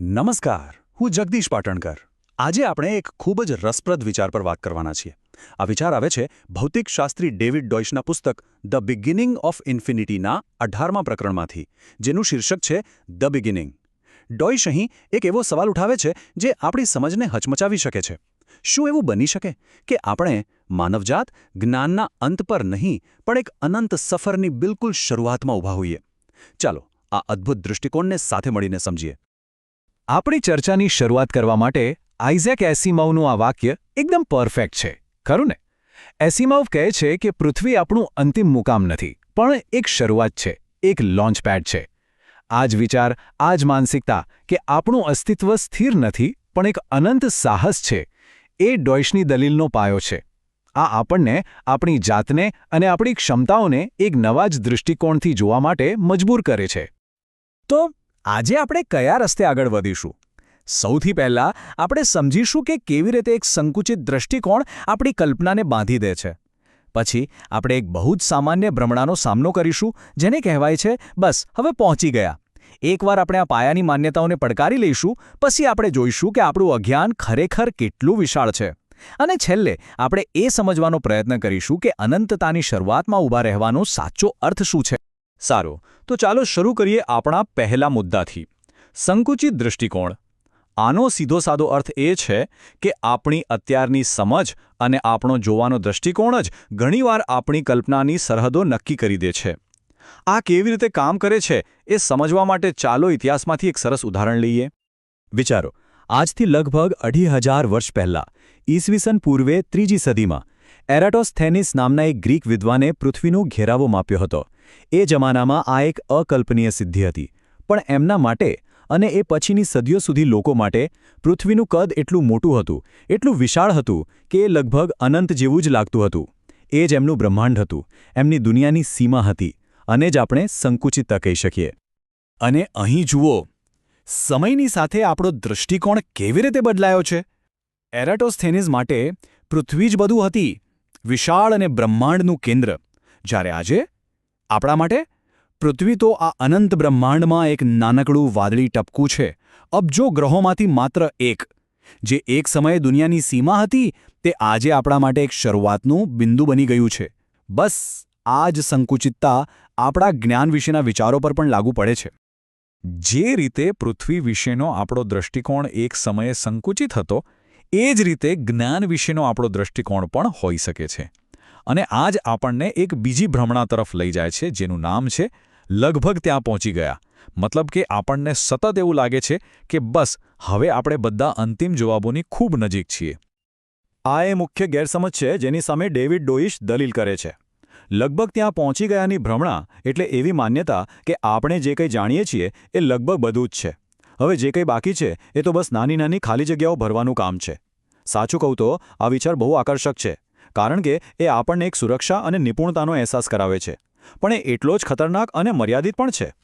નમસ્કાર, હું જગદીશ પાટણકર. આજે આપણે એક ખૂબ જ રસપ્રદ વિચાર પર વાત કરવાના છીએ. આ વિચાર આવે છે ભૌતિકશાસ્ત્રી ડેવિડ ડોઇશના પુસ્તક ધ બિગિનિંગ ઓફ ઇન્ફિનિટીના અઢારમા પ્રકરણમાંથી, જેનું શીર્ષક છે ધ બિગિનિંગ. ડોઇશ અહીં એક એવો સવાલ ઉઠાવે છે જે આપણી સમજને હચમચાવી શકે છે. શું એવું બની શકે કે આપણે માનવજાત જ્ઞાનના અંત પર નહીં, પણ એક અનંત સફરની બિલકુલ શરૂઆતમાં ઊભા હોઈએ? ચાલો આ અદ્ભુત દૃષ્ટિકોણને સાથે મળીને સમજીએ. આપણી ચર્ચાની શરૂઆત કરવા માટે આઇઝેક એસિમાવનું આ વાક્ય એકદમ પરફેક્ટ છે, ખરું ને? એસિમાવ કહે છે કે પૃથ્વી આપણું અંતિમ મુકામ નથી, પણ એક શરૂઆત છે, એક લોન્ચપેડ છે. આ જ વિચાર આ જ માનસિકતા કે આપણું અસ્તિત્વ સ્થિર નથી, પણ એક અનંત સાહસ છે, એ ડોઇશની દલીલનો પાયો છે. આ આપણને, આપણી જાતને અને આપણી ક્ષમતાઓને એક નવા જ દૃષ્ટિકોણથી જોવા માટે મજબૂર કરે છે. તો આજે આપણે કયા રસ્તે આગળ વધીશું? સૌથી પહેલાં આપણે સમજીશું કે કેવી રીતે એક સંકુચિત દૃષ્ટિકોણ આપણી કલ્પનાને બાંધી દે છે. પછી આપણે એક બહુ જ સામાન્ય ભ્રમણાનો સામનો કરીશું, જેને કહેવાય છે, બસ, હવે પહોંચી ગયા. એકવાર આપણે આ પાયાની માન્યતાઓને પડકારી લઈશું, પછી આપણે જોઈશું કે આપણું અજ્ઞાન ખરેખર કેટલું વિશાળ છે. અને છેલ્લે આપણે એ સમજવાનો પ્રયત્ન કરીશું કે અનંતતાની શરૂઆતમાં ઊભા રહેવાનો સાચો અર્થ શું છે. સારું, તો ચાલો શરૂ કરીએ આપણા પહેલા મુદ્દાથી. સંકુચિત દૃષ્ટિકોણ. આનો સીધો સાદો અર્થ એ છે કે આપણી અત્યારની સમજ અને આપણો જોવાનો દૃષ્ટિકોણ જ ઘણીવાર આપણી કલ્પનાની સરહદો નક્કી કરી દે છે. આ કેવી રીતે કામ કરે છે એ સમજવા માટે ચાલો ઇતિહાસમાંથી એક સરસ ઉદાહરણ લઈએ. વિચારો, આજથી લગભગ અઢી હજાર વર્ષ પહેલાં, ઈસવીસન પૂર્વે ત્રીજી સદીમાં, એરાટોસ્થેનિસ નામના એક ગ્રીક વિદ્વાને પૃથ્વીનો ઘેરાવો માપ્યો હતો. એ જમાનામાં આ એક અકલ્પનીય સિદ્ધિ હતી. પણ એમના માટે અને એ પછીની સદીઓ સુધી લોકો માટે પૃથ્વીનું કદ એટલું મોટું હતું, એટલું વિશાળ હતું કે એ લગભગ અનંત જેવું જ લાગતું હતું. એ જ એમનું બ્રહ્માંડ હતું, એમની દુનિયાની સીમા હતી, અને જ આપણે સંકુચિતતા કહી શકીએ. અને અહીં જુઓ, સમયની સાથે આપણો દૃષ્ટિકોણ કેવી રીતે બદલાયો છે? એરાટોસ્થેનિસ માટે પૃથ્વી જ બધું હતી, વિશાળ અને બ્રહ્માંડનું કેન્દ્ર. જ્યારે આજે આપણા માટે? પૃથ્વી તો આ અનંત બ્રહ્માંડમાં એક નાનકડું વાદળી ટપકું છે. અબજો ગ્રહોમાંથી માત્ર એક, જે એક સમયે દુનિયાની સીમા હતી, તે આજે આપણા માટે એક શરૂઆતનું બિંદુ બની ગયું છે. બસ, આ જ સંકુચિતતા આપણા જ્ઞાન વિશેના વિચારો પર પણ લાગુ પડે છે. જે રીતે પૃથ્વી વિશેનો આપણો દૃષ્ટિકોણ એક સમયે સંકુચિત હતો, એ જ રીતે જ્ઞાન વિશેનો આપણો દૃષ્ટિકોણ પણ હોઈ શકે છે. અને આ જ આપણને એક બીજી ભ્રમણા તરફ લઈ જાય છે, જેનું નામ છે લગભગ ત્યાં પહોંચી ગયા. મતલબ કે આપણને સતત એવું લાગે છે કે બસ, હવે આપણે બધા અંતિમ જવાબોની ખૂબ નજીક છીએ. આ એ મુખ્ય ગેરસમજ છે જેની સામે ડેવિડ ડોઇશ દલીલ કરે છે. લગભગ ત્યાં પહોંચી ગયાની ભ્રમણા એટલે એવી માન્યતા કે આપણે જે કંઈ જાણીએ છીએ એ લગભગ બધું જ છે. હવે જે કંઈ બાકી છે એ તો બસ નાની નાની ખાલી જગ્યાઓ ભરવાનું કામ છે. સાચું કહું તો આ વિચાર બહુ આકર્ષક છે. કારણ કે એ આપણને એક સુરક્ષા અને નિપુણતાનો અહેસાસ કરાવે છે. પણ એ એટલો જ ખતરનાક અને મર્યાદિત પણ છે.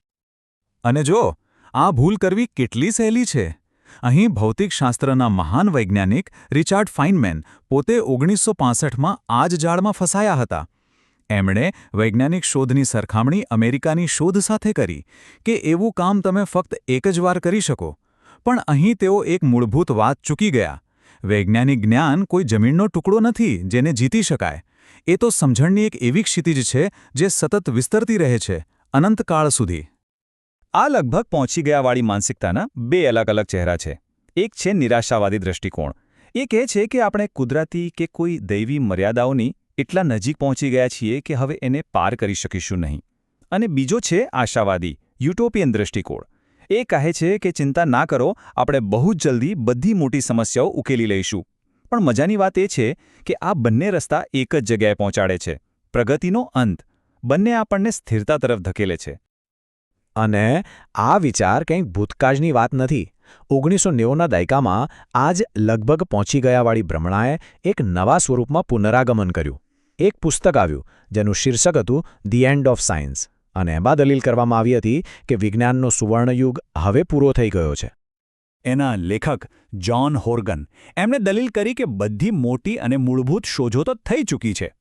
અને જો, આ ભૂલ કરવી કેટલી સહેલી છે? અહીં ભૌતિકશાસ્ત્રના મહાન વૈજ્ઞાનિક રિચાર્ડ ફાઇનમેન પોતે ઓગણીસો પાસઠમાં આ જ જાળમાં ફસાયા હતા. એમણે વૈજ્ઞાનિક શોધની સરખામણી અમેરિકાની શોધ સાથે કરી કે એવું કામ તમે ફક્ત એક જ વાર કરી શકો. પણ અહીં તેઓ એક મૂળભૂત વાત ચૂકી ગયા. વૈજ્ઞાનિક જ્ઞાન કોઈ જમીનનો ટુકડો નથી જેને જીતી શકાય. એ તો સમજણની એક એવી ક્ષિતિજ છે જે સતત વિસ્તરતી રહે છે અનંતકાળ સુધી. આ લગભગ પહોંચી ગયાવાળી માનસિકતાના બે અલગ અલગ ચહેરા છે. એક છે નિરાશાવાદી દૃષ્ટિકોણ એ કહે છે કે આપણે કુદરતી કે કોઈ દૈવી મર્યાદાઓની એટલા નજીક પહોંચી ગયા છીએ કે હવે એને પાર કરી શકીશું નહીં. અને બીજો છે આશાવાદી, યુટોપિયન દૃષ્ટિકોણ એ કહે છે કે ચિંતા ના કરો, આપણે બહુ જ જલ્દી બધી મોટી સમસ્યાઓ ઉકેલી લઈશું. પણ મજાની વાત એ છે કે આ બંને રસ્તા એક જ જગ્યાએ પહોંચાડે છે. પ્રગતિનો અંત બંને આપણને સ્થિરતા તરફ ધકેલે છે. અને આ વિચાર કંઈક ભૂતકાળની વાત નથી. ઓગણીસો નેવુંના દાયકામાં આજ લગભગ પહોંચી ગયાવાળી ભ્રમણાએ એક નવા સ્વરૂપમાં પુનરાગમન કર્યું. એક પુસ્તક આવ્યું, જેનું શીર્ષક હતું ધી એન્ડ ઓફ સાયન્સ. અને એમાં દલીલ કરવામાં આવી હતી કે વિજ્ઞાનનો સુવર્ણયુગ હવે પૂરો થઈ ગયો છે. એના લેખક જ્હોન હોર્ગન એમણે દલીલ કરી કે બધી મોટી અને મૂળભૂત શોધો તો થઈ ચૂકી છે.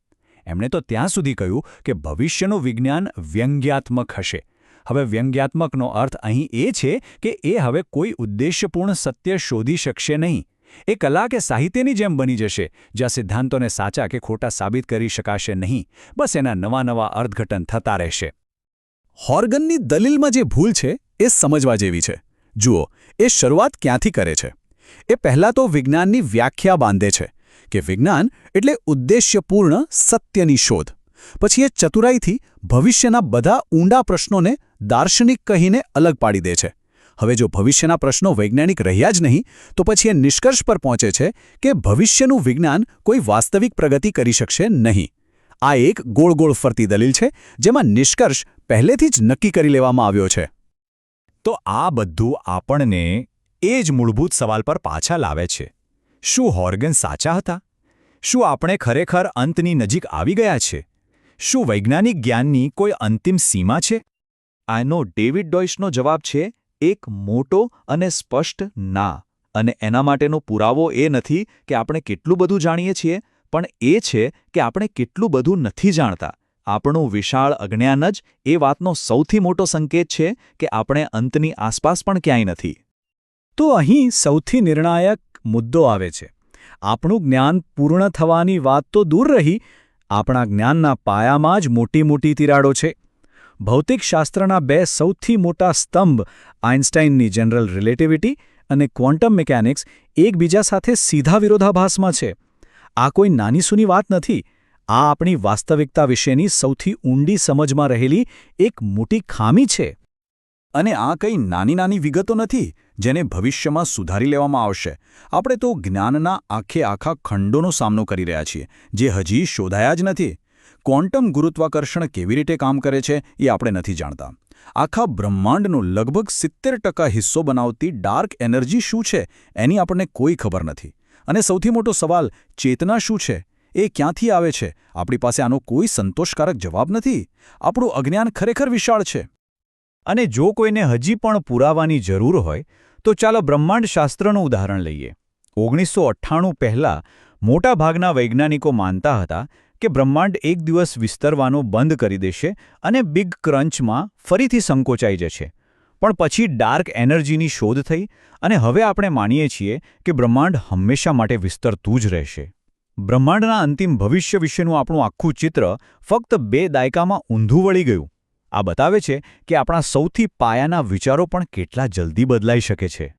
એમણે તો ત્યાં સુધી કહ્યું કે ભવિષ્યનું વિજ્ઞાન વ્યંગ્યાત્મક હશે. હવે વ્યંગ્યાત્મકનો અર્થ અહીં એ છે કે એ હવે કોઈ ઉદ્દેશ્યપૂર્ણ સત્ય શોધી શકશે નહીં. એ કલા કે સાહિત્યની જેમ બની જશે, જ્યાં સિદ્ધાંતોને સાચા કે ખોટા સાબિત કરી શકાશે નહીં. બસ એના નવા નવા અર્થઘટન થતા રહેશે. હોર્ગનની દલીલમાં જે ભૂલ છે, એ સમજવા જેવી છે. જુઓ, એ શરૂઆત ક્યાંથી કરે છે? એ પહેલાં તો વિજ્ઞાનની વ્યાખ્યા બાંધે છે કે વિજ્ઞાન એટલે ઉદ્દેશ્યપૂર્ણ સત્યની શોધ. પછી એ ચતુરાઈથી ભવિષ્યના બધા ઊંડા પ્રશ્નોને દાર્શનિક કહીને અલગ પાડી દે છે. હવે જો ભવિષ્યના પ્રશ્નો વૈજ્ઞાનિક રહ્યા જ નહીં, તો પછી એ નિષ્કર્ષ પર પહોંચે છે કે ભવિષ્યનું વિજ્ઞાન કોઈ વાસ્તવિક પ્રગતિ કરી શકશે નહીં. આ એક ગોળ ગોળ ફરતી દલીલ છે, જેમાં નિષ્કર્ષ પહેલેથી જ નક્કી કરી લેવામાં આવ્યો છે. તો આ બધું આપણને એ જ મૂળભૂત સવાલ પર પાછા લાવે છે. શું હોર્ગન સાચા હતા? શું આપણે ખરેખર અંતની નજીક આવી ગયા છે? શું વૈજ્ઞાનિક જ્ઞાનની કોઈ અંતિમ સીમા છે? આનો ડેવિડ ડોઇશનો જવાબ છે, એક મોટો અને સ્પષ્ટ ના. અને એના માટેનો પુરાવો એ નથી કે આપણે કેટલું બધું જાણીએ છીએ પણ એ છે કે આપણે કેટલું બધું નથી જાણતા. આપણું વિશાળ અજ્ઞાન જ એ વાતનો સૌથી મોટો સંકેત છે કે આપણે અંતની આસપાસ પણ ક્યાંય નથી. તો અહીં સૌથી નિર્ણાયક મુદ્દો આવે છે. આપણું જ્ઞાન પૂર્ણ થવાની વાત તો દૂર રહી, આપણા જ્ઞાનના પાયામાં જ મોટી મોટી તિરાડો છે. ભૌતિકશાસ્ત્રના બે સૌથી મોટા સ્તંભ, આઇન્સ્ટાઇનની જનરલ રિલેટિવિટી અને ક્વોન્ટમ મિકેનિક્સ, એકબીજા સાથે સીધા વિરોધાભાસમાં છે. આ કોઈ નાનીસૂની વાત નથી. આ આપણી વાસ્તવિકતા વિશેની સૌથી ઊંડી સમજમાં રહેલી એક મોટી ખામી છે. અને આ કંઈ નાની નાની વિગતો નથી, જેને ભવિષ્યમાં સુધારી લેવામાં આવશે. આપણે તો જ્ઞાનના આખે આખા ખંડોનો સામનો કરી રહ્યા છીએ, જે હજી શોધાયા જ નથી. ક્વોન્ટમ ગુરુત્વાકર્ષણ કેવી રીતે કામ કરે છે, એ આપણે નથી જાણતા. આખા બ્રહ્માંડનો લગભગ સિત્તેર હિસ્સો બનાવતી ડાર્ક એનર્જી શું છે, એની આપણને કોઈ ખબર નથી. અને સૌથી મોટો સવાલ, ચેતના શું છે? એ ક્યાંથી આવે છે? આપણી પાસે આનો કોઈ સંતોષકારક જવાબ નથી. આપણું અજ્ઞાન ખરેખર વિશાળ છે. અને જો કોઈને હજી પણ પુરાવાની જરૂર હોય, તો ચાલો બ્રહ્માંડશાસ્ત્રનું ઉદાહરણ લઈએ. ઓગણીસો અઠ્ઠાણું પહેલાં મોટાભાગના વૈજ્ઞાનિકો માનતા હતા કે બ્રહ્માંડ એક દિવસ વિસ્તરવાનો બંધ કરી દેશે અને બિગ ક્રંચમાં ફરીથી સંકોચાઈ જશે. પણ પછી ડાર્ક એનર્જીની શોધ થઈ અને હવે આપણે માનીએ છીએ કે બ્રહ્માંડ હંમેશા માટે વિસ્તરતું જ રહેશે. બ્રહ્માંડના અંતિમ ભવિષ્ય વિશેનું આપણું આખું ચિત્ર ફક્ત બે દાયકામાં ઊંધું વળી ગયું. આ બતાવે છે કે આપણા સૌથી પાયાના વિચારો પણ કેટલા જલ્દી બદલાઈ શકે છે.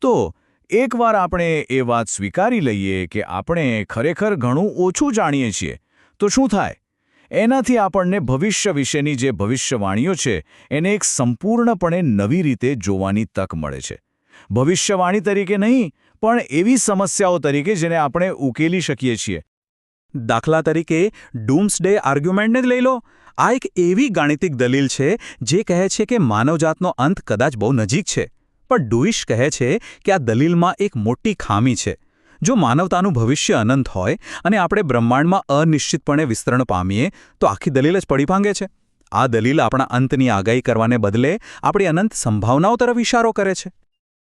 તો, એકવાર આપણે એ વાત સ્વીકારી લઈએ કે આપણે ખરેખર ઘણું ઓછું જાણીએ છીએ, તો શું થાય? એનાથી આપણને ભવિષ્ય વિશેની જે ભવિષ્યવાણીઓ છે, એને એક સંપૂર્ણપણે નવી રીતે જોવાની તક મળે છે. ભવિષ્યવાણી તરીકે નહીં, પણ એવી સમસ્યાઓ તરીકે જેને આપણે ઉકેલી શકીએ છીએ. દાખલા તરીકે, ડૂમ્સડે આર્ગ્યુમેન્ટને જ લઈ લો. આ એક એવી ગાણિતિક દલીલ છે, જે કહે છે કે માનવજાતનો અંત કદાચ બહુ નજીક છે. પણ ડુઇશ કહે છે કે આ દલીલમાં એક મોટી ખામી છે. જો માનવતાનું ભવિષ્ય અનંત હોય અને આપણે બ્રહ્માંડમાં અનિશ્ચિતપણે વિસ્તરણ પામીએ, તો આખી દલીલ જ પડી ભાંગે છે. આ દલીલ આપણા અંતની આગાહી કરવાને બદલે આપણી અનંત સંભાવનાઓ તરફ ઇશારો કરે છે.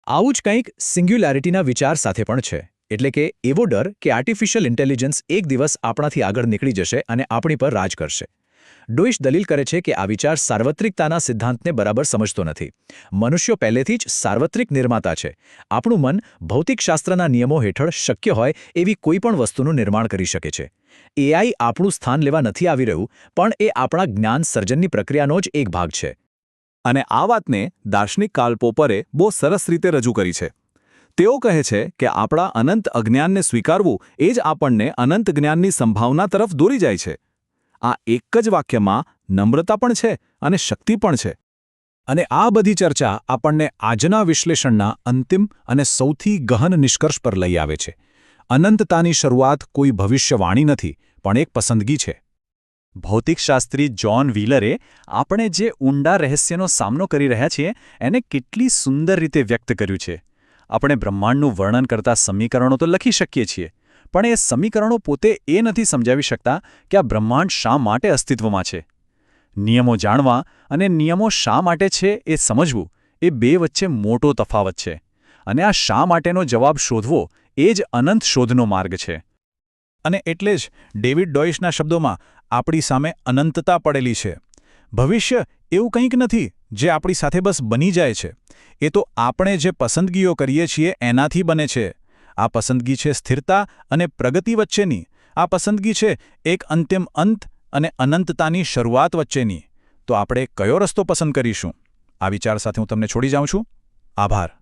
આવું જ કંઈક સિંગ્યુલારિટીના વિચાર સાથે પણ છે. એટલે કે એવો ડર કે આર્ટિફિશિયલ ઇન્ટેલિજન્સ એક દિવસ આપણાથી આગળ નીકળી જશે અને આપણી પર રાજ કરશે. ડોઇશ દલીલ કરે છે કે આ વિચાર સાર્વત્રિકતાના સિદ્ધાંતને બરાબર સમજતો નથી. મનુષ્યો પહેલેથી જ સાર્વત્રિક નિર્માતા છે. આપણું મન ભૌતિકશાસ્ત્રના નિયમો હેઠળ શક્ય હોય એવી કોઈપણ વસ્તુનું નિર્માણ કરી શકે છે. એઆઈ આપણું સ્થાન લેવા નથી આવી રહ્યું, પણ એ આપણા જ્ઞાન સર્જનની પ્રક્રિયાનો જ એક ભાગ છે. અને આ વાતને દાર્શનિક કાલપોપરે બહુ સરસ રીતે રજૂ કરી છે. તેઓ કહે છે કે આપણા અનંત અજ્ઞાનને સ્વીકારવું એ જ આપણને અનંત જ્ઞાનની સંભાવના તરફ દોરી જાય છે. આ એક જ વાક્યમાં નમ્રતા પણ છે અને શક્તિ પણ છે. અને આ બધી ચર્ચા આપણને આજના વિશ્લેષણના અંતિમ અને સૌથી ગહન નિષ્કર્ષ પર લઈ આવે છે. અનંતતાની શરૂઆત કોઈ ભવિષ્યવાણી નથી, પણ એક પસંદગી છે. ભૌતિકશાસ્ત્રી જ્હોન વ્હીલરે આપણે જે ઊંડા રહસ્યનો સામનો કરી રહ્યા છીએ, એને કેટલી સુંદર રીતે વ્યક્ત કર્યું છે. આપણે બ્રહ્માંડનું વર્ણન કરતા સમીકરણો તો લખી શકીએ છીએ. પણ એ સમીકરણો પોતે એ નથી સમજાવી શકતા કે આ બ્રહ્માંડ શા માટે અસ્તિત્વમાં છે. નિયમો જાણવા અને નિયમો શા માટે છે એ સમજવું એ બે વચ્ચે મોટો તફાવત છે અને આ શા માટેનો જવાબ શોધવો એ જ અનંત શોધનો માર્ગ છે. અને એટલે જ ડેવિડ ડોઇશના શબ્દોમાં આપણી સામે અનંતતા પડેલી છે. ભવિષ્ય એવું કંઈક નથી જે આપણી સાથે બસ બની જાય છે. એ તો આપણે જે પસંદગીઓ કરીએ છીએ એનાથી બને છે. આ પસંદગી છે સ્થિરતા અને પ્રગતિ વચ્ચેની. આ પસંદગી છે એક અંતિમ અંત અને અનંતતાની શરૂઆત વચ્ચેની. તો આપણે કયો રસ્તો પસંદ કરીશું? આ વિચાર સાથે હું તમને છોડી જાઉં છું. આભાર.